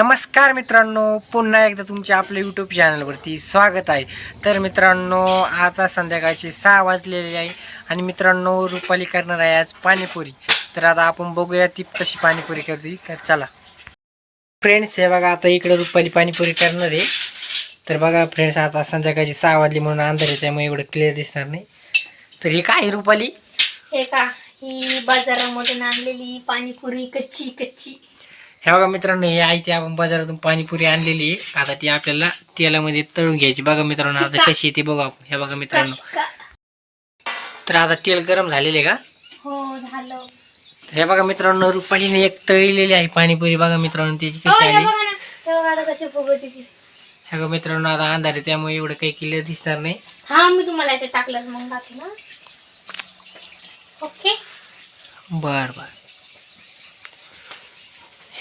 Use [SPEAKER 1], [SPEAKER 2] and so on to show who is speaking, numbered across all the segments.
[SPEAKER 1] नमस्कार मित्रांनो पुन्हा एकदा तुमच्या आपल्या यूट्यूब चॅनलवरती स्वागत आहे. तर मित्रांनो आता संध्याकाळचे सहा वाजलेले आहे आणि मित्रांनो रुपाली करणार आहे आज पाणीपुरी. तर आता आपण बघूया ती कशी पाणीपुरी करते. तर चला. फ्रेंड्स हे बघा आता इकडे रुपाली पाणीपुरी करणार आहे. तर बघा फ्रेंड्स आता संध्याकाळची सहा वाजली म्हणून अंधार आहे त्यामुळे एवढं क्लिअर दिसणार नाही. तर हे काय आहे रुपाली?
[SPEAKER 2] हे का ही बाजारामधून आणलेली पाणीपुरी कच्ची कच्ची.
[SPEAKER 1] हे बघा मित्रांनो हे आहे ते आपण बाजारातून पाणीपुरी आणलेली आहे. आता ती आपल्याला तेलामध्ये तळून घ्यायची. बघा मित्रांनो आता. कशी येते बघू आपण. हे बघा मित्रांनो. तर आता तेल गरम झालेले का?
[SPEAKER 2] हो झालं.
[SPEAKER 1] तर हे बघा मित्रांनो रुपालीने एक तळलेली आहे पाणीपुरी. बघा मित्रांनो त्याची कशी
[SPEAKER 2] हे
[SPEAKER 1] आली.
[SPEAKER 2] हे बघा
[SPEAKER 1] मित्रांनो आता अंधार आहे त्यामुळे एवढं काही क्लिअर दिसणार नाही.
[SPEAKER 2] हा मी तुम्हाला टाकलं मग ओके.
[SPEAKER 1] बर बर.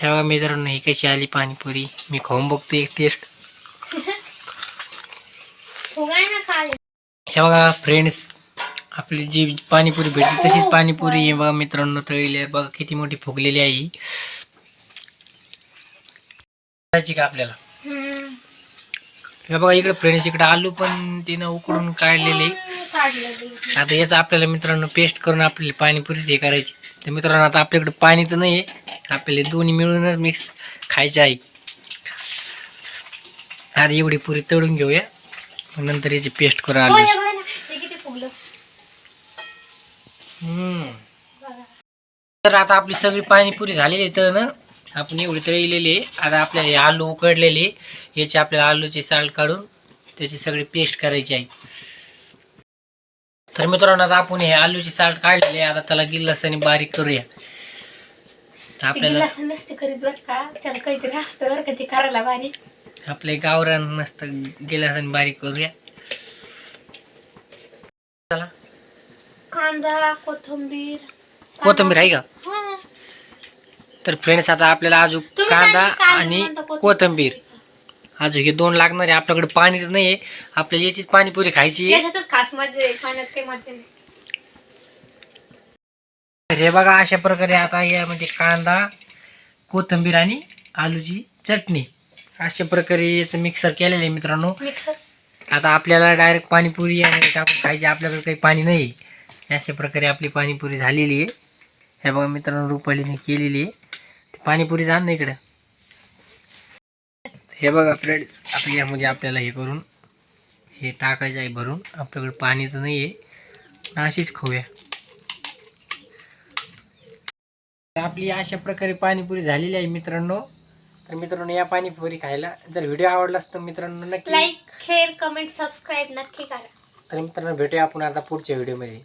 [SPEAKER 1] हे बघा मित्रांनो ही कशी आली पाणीपुरी? मी खाऊन बघतो एक टेस्ट हे बघा फ्रेंड्स आपली जी पाणीपुरी भेटली तशीच पाणीपुरी हे बघा मित्रांनो तळलेली आहे. बघा किती मोठी फुगलेली आहे ही. करायची का आपल्याला. हे बघा इकडे फ्रेंड्स इकडे आलू पण तिनं उकडून काढलेले.
[SPEAKER 2] काढलं ते.
[SPEAKER 1] आता याचं आपल्याला मित्रांनो पेस्ट करून आपली पाणीपुरी हे करायची. तर मित्रांनो आता आपल्याकडे पाणी तर नाही आहे आपल्याला दोन्ही मिळूनच मिक्स खायचे आहे. आता एवढी पुरी तळून घेऊया. नंतर याची पेस्ट करू आलू तर आता आपली सगळी पाणीपुरी झालेली आहे तर ना आपण एवढी तळलेली आहे. आता आपल्याला हे आलू उकडलेले याचे आपल्याला आलूचे साल काढून त्याची सगळी पेस्ट करायची आहे. तर मित्रांनो आता आपण हे आलूचे साल्ट काढलेले आहे. आता त्याला गिल्लसाने बारीक करूया. आपल्याला
[SPEAKER 2] नसते करीत बरं का? त्याला काहीतरी असतं बरं का ते करायला भारी
[SPEAKER 1] आपले गावरान नसतं गिलासाने बारीक करूया. चला.
[SPEAKER 2] कांदा कोथिंबीर
[SPEAKER 1] कोथिंबीर आहे का. तर फ्रेंड्स आता आपल्याला अजून कांदा आणि
[SPEAKER 2] कोथिंबीर?
[SPEAKER 1] अजून हे दोन लागणार आहे. आपल्याकडे पाणी तर नाही आहे आपल्याला याचीच पाणीपुरी खायची
[SPEAKER 2] खास मजा आहे. पाण्यात काही मजा नाही.
[SPEAKER 1] हे बघा अशा प्रकारे आता यामध्ये कांदा कोथिंबीर आणि आलूची चटणी. अशा प्रकारे याचं मिक्सर केलेलं आहे मित्रांनो.
[SPEAKER 2] मिक्सर
[SPEAKER 1] आता आपल्याला डायरेक्ट पाणीपुरी यामध्ये टाकून खायची आपल्याकडे काही पाणी नाही आहे. अशा प्रकारे आपली पाणीपुरी झालेली आहे. हे बघा मित्रांनो रुपालीने केलेली आहे. ती पाणीपुरी जाण ना इकडं. हे बघा फ्रेंड्स आता यामध्ये आपल्याला हे करून हे टाकायचं आहे भरून. आपल्याकडे पाणी तर नाही आहे. अशीच खाऊया तर आपली अशा प्रकारे पाणीपुरी झालेली आहे मित्रांनो. तर मित्रांनो या पाणीपुरी खायला जर व्हिडिओ आवडलास तर मित्रांनो नक्की
[SPEAKER 2] लाईक शेअर कमेंट सबस्क्राईब नक्की करा.
[SPEAKER 1] तर मित्रांनो भेटूया आपण आता पुढच्या व्हिडिओमध्ये.